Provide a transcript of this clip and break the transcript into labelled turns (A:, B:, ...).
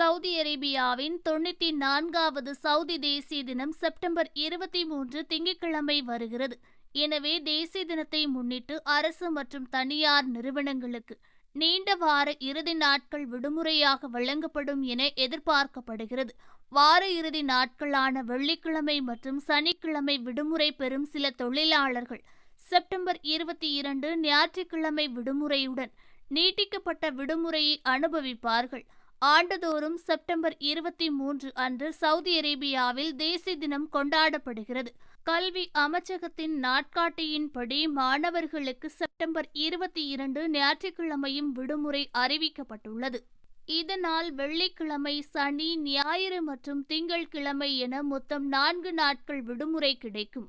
A: Saudi அரேபியாவின் தொண்ணூத்தி நான்காவது சவுதி தேசிய தினம் செப்டம்பர் இருபத்தி மூன்று திங்கட்கிழமை வருகிறது. எனவே தேசிய தினத்தை முன்னிட்டு அரசு மற்றும் தனியார் நிறுவனங்களுக்கு நீண்ட வார இறுதி நாட்கள் விடுமுறையாக வழங்கப்படும் என எதிர்பார்க்கப்படுகிறது. வார இறுதி நாட்களான வெள்ளிக்கிழமை மற்றும் சனிக்கிழமை விடுமுறை பெறும் சில தொழிலாளர்கள் செப்டம்பர் இருபத்தி இரண்டு ஞாயிற்றுக்கிழமை விடுமுறையுடன் நீட்டிக்கப்பட்ட விடுமுறையை அனுபவிப்பார்கள். ஆண்டுதோறும் செப்டம்பர் இருபத்தி மூன்று அன்று சவுதி அரேபியாவில் தேசிய தினம் கொண்டாடப்படுகிறது. கல்வி அமைச்சகத்தின் நாட்காட்டியின்படி மாணவர்களுக்கு செப்டம்பர் இருபத்தி இரண்டு ஞாயிற்றுக்கிழமையும் விடுமுறை அறிவிக்கப்பட்டுள்ளது. இதனால் வெள்ளிக்கிழமை சனி ஞாயிறு மற்றும் திங்கள்கிழமை என மொத்தம் நான்கு நாட்கள் விடுமுறை கிடைக்கும்.